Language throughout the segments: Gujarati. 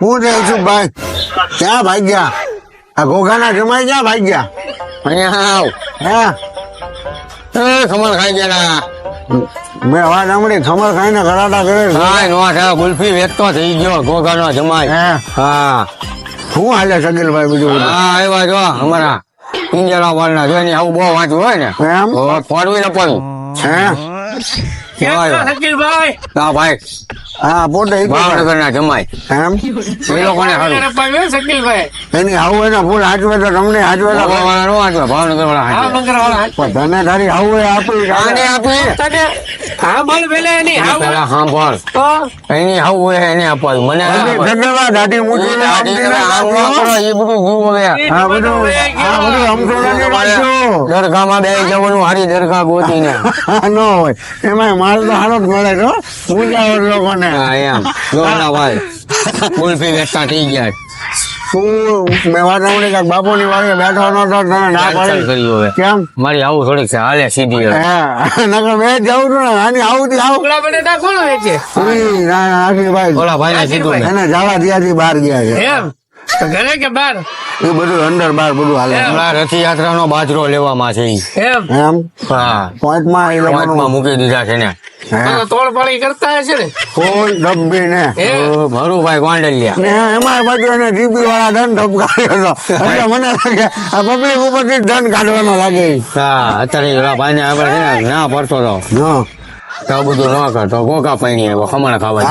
હું રહું છું ભાઈ. ક્યાં ભાગ્યા આ ઘોઘાના જમાઈ ક્યાં ભાગ્યા અહીંયા આવ. હા. ખમણ ખાઈ ગયા મેં અવાજ સાંભળી ખમર ખાઈને કરાટા કરે. હા નો થયો ગુલ્ફી વેચતો થઈ ગયો ગોગાનો જમાય હે. હા. શું હાલે સગીલભાઈ બીજું હા આવ્યા જો અમારા પિંજરા વાળના જો એની આવું બહુ વાંચવું હોય ને ફોરવી ન પડ્યું હે? શકીલભાઈ હા ભાઈ. હા પોતે ભાવનગરના જમાય એમ? એ લોકોને સારું પાડ્યો એની આવું એના ફૂલ હાચવે તો તમને હાચવે તો વાળા ભાવનગર વાળા હા હાચવે. તને તારી આવું આપી આને આપી? તને? હા બોલ પેલે એની હા બોલ. સાંભળ તો? એની આવું હોય એને આપવાનું મને. ધન્યવાદ દાદી મૂકી કરો, એ બધું જુઓ. હા બધું હા બધું અમથોડાની રાખજો દરગાહમાં બે જવાનું હારી દરગાહ ગોતીને. ન હોય. એમાં માલ તો હારો જ. મળે લોકોને. હા એમ. જો ભાઈ કુલ્ફી વેચતા થઈ ગયા. તું મેં વાત સાંભળી કે બાપુની વાગે બેઠો નતો તને ના હવે. કેમ? મારી આવું થોડીક છે હાલે સીધી હા. નકર મેં જ જાઉં છું ને આની આવું થી આવું. કોણ વેચે? ના ના આખી ભાઈ ઓલા ભાઈ. ને મેં. એને જવા દિયાથી બહાર ગયા છે. એમ? તો ઘરે કે બાર એ બધું અંદર બહાર બધું હાલે. હમણાં રથયાત્રાનો બાજરો લેવામાં છે એમ? એમ? હા. પોઈન્ટમાં એ પોઈન્ટમાં મૂકી દીધા છે ને. હે? તોડ પાડી કરતા હશે ને? કોઈ ડબ્બી ને. ભરુભાઈ ગોંડલિયા. ને એમાં પાછું એને જીપી વાળા ધન ઠપકાર્યો હતો. એટલે મને લાગે આ પબ્લિક ઉપરથી ધન કાઢવાનો લાગે. હા અત્યારે ઓલા ભાઈને આપણે છે ને ના પડતો તો. તો બધું ન કરતો કોકા પૈણી આવ્યો ખમણ ખાવા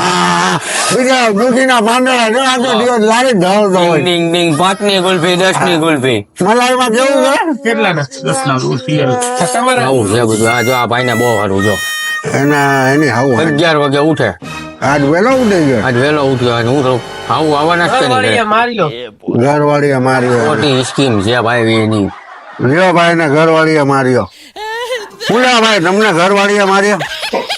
બીજા દુખીના પાંદડા જો આખો દિવસ લારી જ હોય. ડિંગ ડિંગ પાંચની ગુલ્ફી દસની ગુલ્ફી. મલાઈમાં કેવું છે? કેટલા દસ ના તમારે? આવું છે બધું. આ જો આ ભાઈને બહુ સારું જો. એના એની હાવું અગિયાર વાગે ઉઠે. આજ વેલો ઉઠી ગયો આજ વેલો ઉઠ્યો હું આવું આવવાના જ છે. ને ઘરવાળીએ માર્યો. સ્કીમ છે ભાઈ એની. લ્યો ભાઈ ને ઘરવાળીએ માર્યો. પુલા ભાઈ તમને ઘરવાળીએ માર્યો?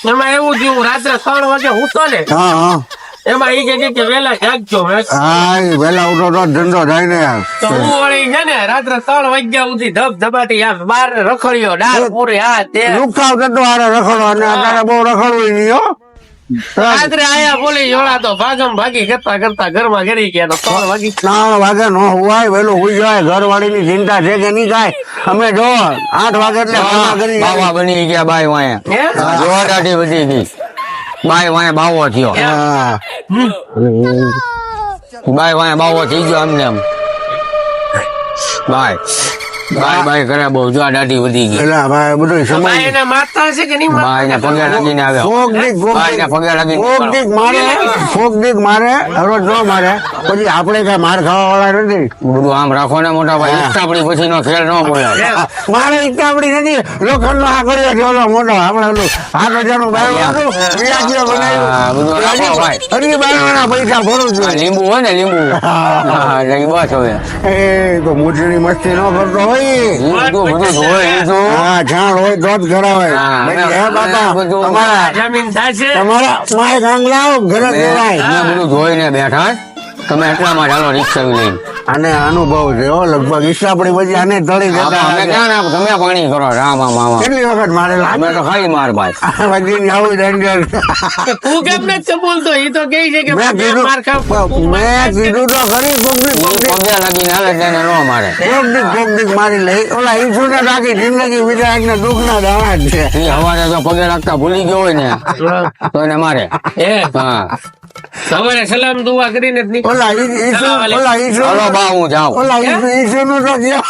એમાં એવું થયું રાત્રે ત્રણ વાગે ઉઠો ને. હા હા. એમાં ઈ કે કે વેલા જાગજો હા? વેલા ઉઠો તો ધંધો થાય ને તો હું વળી છે ને રાત્રે ત્રણ વાગ્યા સુધી ધબ ધબાટી આમ બાર રખડ્યો ડાળ પૂરી હા તે. લુકાવ થતો હારે રખડો અને અત્યારે બહુ રખડવું નહીં હો. રાત્રે આયા બોલી જોડા તો ભાગમ ભાગી કરતા કરતા ઘરમાં ઘરી ગયા તો ત્રણ વાગી. ત્રણ વાગે નો હુવાય વેલું હુઈ જાય ઘરવાળી ની ચિંતા છે કે નહીં થાય? અમે જો આઠ વાગે એટલે બની ગયા બાય વાયા જોવા દાઢી ગઈ બાય વાયા બાવો થયો હા બાય વાયા બાવો થઈ ગયો અમને એમ બાય બાય બાય કરે બહુ જો દાઢી વધી ગઈ. એટલે ભાઈ બધું સમય એને મારતા હશે કે નહીં બાય ને પગે લાગીને આવ્યો. કોક દીક કોક ને પગે લાગીને કોક દીક મારે કોક દીક મારે રોજ ન મારે. પછી આપણે કઈ માર ખાવા વાળા નથી. બધું આમ રાખો ને મોટા ભાઈ ઇસ્ટાપડી પછી નો ખેલ ન બોલે મારે ઈચ્છા નથી. લોખંડ નો આ કર્યો છે ઓલો મોટો. આપણે ઓલું હાથ હજારનું બાયું બધું ભાઈ. પૈસા ભરું છું. લીંબુ હોય ને લીંબુ. હા. બસ હવે. એ તો મોટી મસ્તી ન કરતો હોય. તમારા જમીન થાય છે. તમારા માય કાંગ લાવો ઘરે દેવાય મેં બધું ધોઈને બેઠા તમે એટલામાં ચાલો રિક્ષા લઈને આને અનુભવ છે હો લગભગ ઈસાપડી પડી પછી આને તળી દેતા અમે ક્યાં ના તમે પાણી કરો. રામ આમ આમ. કેટલી વખત મારે અમે તો ખાઈ માર ભાઈ. લાગી આવું ડેન્જર તું કેમ નથી બોલતો ઈ તો કહે છે કે મેં કીધું માર ખા મેં કીધું તો ખરી કોકની કોકની પગે લાગીને આવે તેને ન મારે. કોકની કોકની મારી લઈ ઓલા ઈસુ ને રાખી જિંદગી બીજા એકને દુઃખ ના દાવા જ છે. એ હવારે તો પગે લાગતા ભૂલી ગયો હોય ને તો એને મારે. એ? હા. સવારે સલામ દુઆ કરીને જ નીકળ. ઓલા ઈસુ ઓલા ઈસુ ચાલો બા હું જાઉં. ઓલા ઈસુ ઈસુ નું તો ગયો?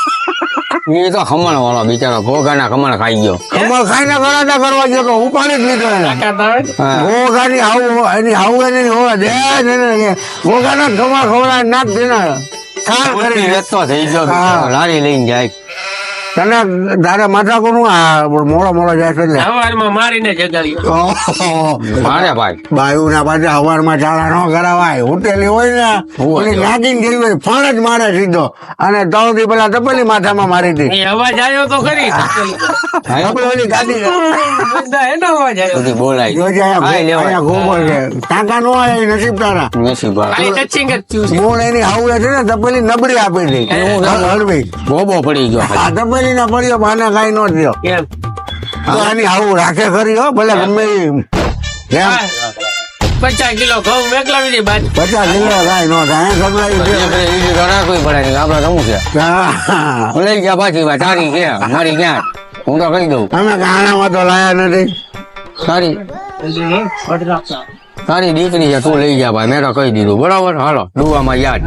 ઈ તો ખમણ વાળો બિચારો ભોગાના ખમણ ખાઈ ગયો. કમળ ખાઈને ગળાટા કરવા ગયો તો ઉપાડી જ નીકળે ભોગાની હા. ગોગાની હાવું એની હાવું એની હોવા દે ને ગોગાનો ખવડાય નાક દેને. ખા કરી વેચતો થઈ ગયો. લારી લઈને જાય. તને તારે માથા કોનું આ મોડા મોડા જાય છે એટલે સવારમાં મારીને જગાડ્યો મારે ભાઈ. બાયુના પાછા હવારમાં ચાળા ન કરાવાય. ઉઠેલી હોય ને ઓલી નાગીન ગઈ હોય ફણ જ મારે સીધો. અને તવથી પેલા તપેલી માથામાં મારી હતી અવાજ આવ્યો તો ખરી. ગાડી બોલાય. ગોબર છે. ટાંકા નો આવે નસીબ તારા. નસીબ મૂળ એની છે ને તપેલી નબળી આપી હતી હળવી. બોબો પડી ગયો. આ ના પડ્યો બાને કાંઈ નો થયો. કેમ? આની આવું રાખે ખરી હો ભલે ગમે કેમ પચાસ કિલો ઘઉં મેકલાવી દે બાદ. પચાસ કિલો થાય નો થાય સપ્લાય આપણે ઈ તો રાખવી પડે ને આપણે રમવું છે. લઈ ગયા પાછી વાત તારી છે મારી ક્યાં? હું તો કહી દઉં. અમે ગાણામાં તો લાયા નથી. સારી. તારી દીકરી છે તું લઈ ગયા ભાઈ મેં તો કહી દીધું. બરાબર? હાલો ડુવામાં યાદ.